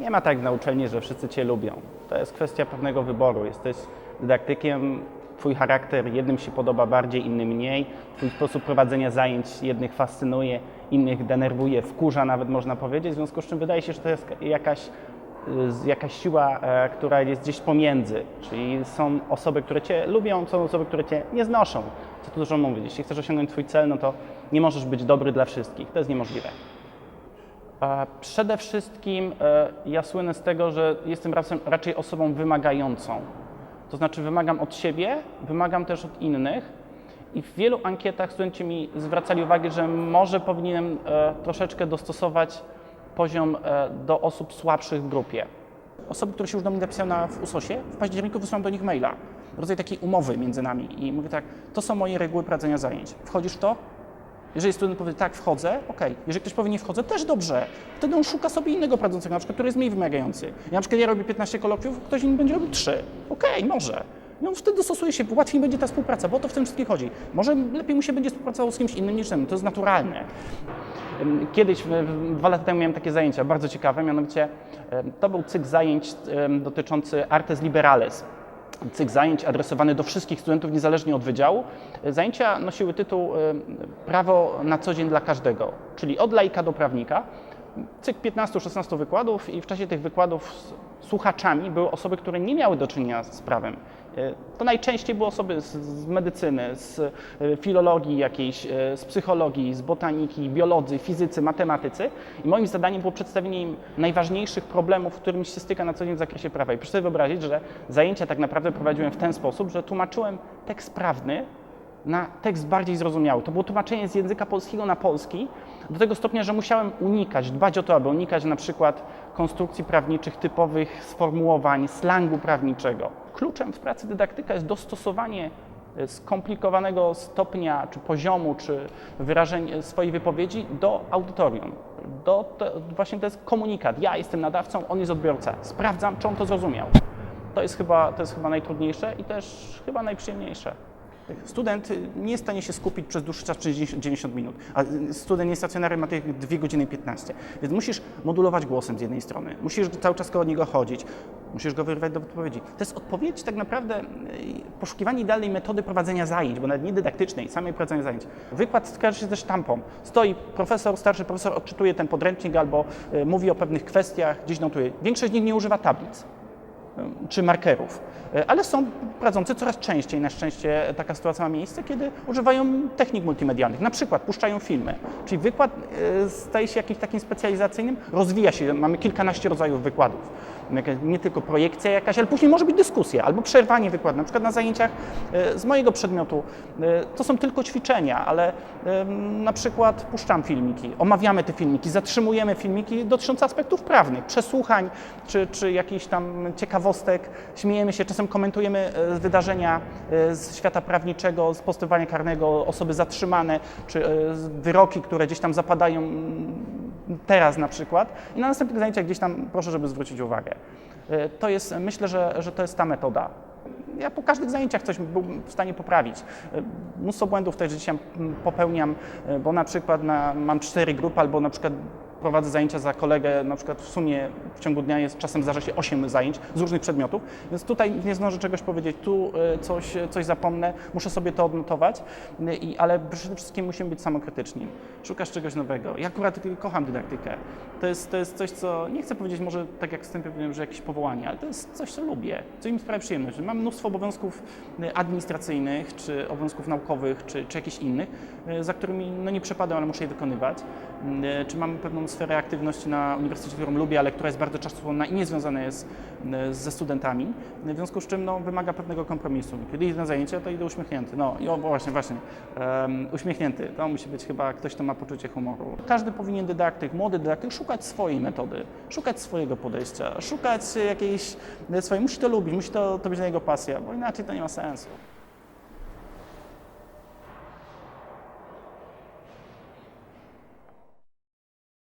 Nie ma tak na uczelni, że wszyscy Cię lubią. To jest kwestia pewnego wyboru. Jesteś dydaktykiem, Twój charakter jednym się podoba bardziej, innym mniej. Twój sposób prowadzenia zajęć jednych fascynuje, innych denerwuje, wkurza nawet można powiedzieć. W związku z czym wydaje się, że to jest jakaś, jakaś siła, e, która jest gdzieś pomiędzy. Czyli są osoby, które Cię lubią, są osoby, które Cię nie znoszą. Co tu dużo mówić. Jeśli chcesz osiągnąć Twój cel, no to nie możesz być dobry dla wszystkich. To jest niemożliwe. Przede wszystkim e, ja słynę z tego, że jestem raczej osobą wymagającą. To znaczy wymagam od siebie, wymagam też od innych. I w wielu ankietach studenci mi zwracali uwagę, że może powinienem e, troszeczkę dostosować poziom e, do osób słabszych w grupie. Osoby, które się już do mnie napisały na, w USOSie, w październiku wysłałem do nich maila. Rodzaj takiej umowy między nami. I mówię tak, to są moje reguły prowadzenia zajęć. Wchodzisz w to? Jeżeli student powie tak, wchodzę, okej. Jeżeli ktoś powie nie wchodzę, też dobrze. Wtedy on szuka sobie innego prowadzącego, na przykład, który jest mniej wymagający. Ja na przykład ja robię 15 kolokwiów, ktoś inny będzie robił 3. Okej, może. No wtedy dostosuje się, łatwiej będzie ta współpraca, bo o to w tym wszystkim chodzi. Może lepiej mu się będzie współpracował z kimś innym niż tym, to jest naturalne. Kiedyś, dwa lata temu miałem takie zajęcia, bardzo ciekawe, mianowicie to był cykl zajęć dotyczący Artes Liberales cykl zajęć adresowany do wszystkich studentów niezależnie od wydziału. Zajęcia nosiły tytuł e, Prawo na co dzień dla każdego, czyli od laika do prawnika. Cykl 15-16 wykładów i w czasie tych wykładów słuchaczami były osoby, które nie miały do czynienia z prawem. E, To najczęściej były osoby z, z medycyny, z e, filologii jakiejś, e, z psychologii, z botaniki, biolodzy, fizycy, matematycy. I moim zadaniem było przedstawienie im najważniejszych problemów, z którymi się styka na co dzień w zakresie prawa. I proszę sobie wyobrazić, że zajęcia tak naprawdę prowadziłem w ten sposób, że tłumaczyłem tekst prawny na tekst bardziej zrozumiały. To było tłumaczenie z języka polskiego na polski, do tego stopnia, że musiałem unikać, dbać o to, aby unikać na przykład konstrukcji prawniczych, typowych sformułowań, slangu prawniczego. Kluczem w pracy dydaktyka jest dostosowanie e, skomplikowanego stopnia, czy poziomu, czy wyrażeń e, swojej wypowiedzi do audytorium. Do, to, właśnie to jest komunikat. Ja jestem nadawcą, on jest odbiorca. Sprawdzam, czy on to zrozumiał. To jest chyba, to jest chyba najtrudniejsze i też chyba najprzyjemniejsze. Student nie jest w stanie się skupić przez dłuższy czas, przez 90 90 minut, a student niestacjonarny ma tych 2 godziny 15. Więc musisz modulować głosem z jednej strony, musisz cały czas koło niego chodzić, musisz go wyrwać do odpowiedzi. To jest odpowiedź tak naprawdę, y, poszukiwanie idealnej metody prowadzenia zajęć, bo nawet nie dydaktycznej, samej prowadzenia zajęć. Wykład skojarzy się ze sztampą. Stoi profesor, starszy profesor odczytuje ten podręcznik albo y, mówi o pewnych kwestiach, gdzieś notuje. Większość z nich nie używa tablic czy markerów. E, Ale są prowadzący coraz częściej, na szczęście taka sytuacja ma miejsce, kiedy używają technik multimedialnych. Na przykład puszczają filmy, czyli wykład e, staje się jakimś takim specjalizacyjnym, rozwija się, mamy kilkanaście rodzajów wykładów. Jaka- Nie tylko projekcja jakaś, ale później może być dyskusja albo przerwanie wykładu. Na przykład na zajęciach e, z mojego przedmiotu to są tylko ćwiczenia, ale na przykład puszczam filmiki, omawiamy te filmiki, zatrzymujemy filmiki dotyczące aspektów prawnych, przesłuchań czy, czy jakichś tam ciekawostek, śmiejemy się, czasem komentujemy e, wydarzenia e, z świata prawniczego, z postępowania karnego, osoby zatrzymane, czy e, wyroki, które gdzieś tam zapadają mm, teraz na przykład i na następnych zajęciach gdzieś tam proszę, żeby zwrócić uwagę. To jest, myślę, że, że to jest ta metoda. Ja po każdych zajęciach coś byłbym w stanie poprawić. Mnóstwo błędów też dzisiaj mm, popełniam, bo na przykład na, mam cztery grupy, albo na przykład prowadzę zajęcia za kolegę, na przykład w sumie w ciągu dnia jest czasem zdarza się 8 zajęć z różnych przedmiotów, więc tutaj nie zdążę czegoś powiedzieć, tu e, coś, coś zapomnę, muszę sobie to odnotować, e, i, ale przede wszystkim musimy być samokrytyczni. Szukasz czegoś nowego. Ja akurat kocham dydaktykę. To jest, to jest coś, co nie chcę powiedzieć może tak jak wstępie powiedziałem, że jakieś powołanie, ale to jest coś, co lubię, co mi sprawia przyjemność. Mam mnóstwo obowiązków e, administracyjnych, czy obowiązków naukowych, czy, czy jakichś innych, e, za którymi no, nie przepadam, ale muszę je wykonywać. E, Czy mam pewną sferę aktywności na uniwersytecie, którą lubię, ale która jest bardzo czasochłonna i nie związana jest e, ze studentami, w związku z czym no, wymaga pewnego kompromisu. Kiedy idę na zajęcia, to idę uśmiechnięty. No i o, właśnie, właśnie, um, uśmiechnięty. To musi być chyba ktoś, kto ma poczucie humoru. Każdy powinien dydaktyk, młody dydaktyk, szukać swojej metody, szukać swojego podejścia, szukać jakiejś e, swojej, musi to lubić, musi to, to być dla niego pasja, bo inaczej to nie ma sensu.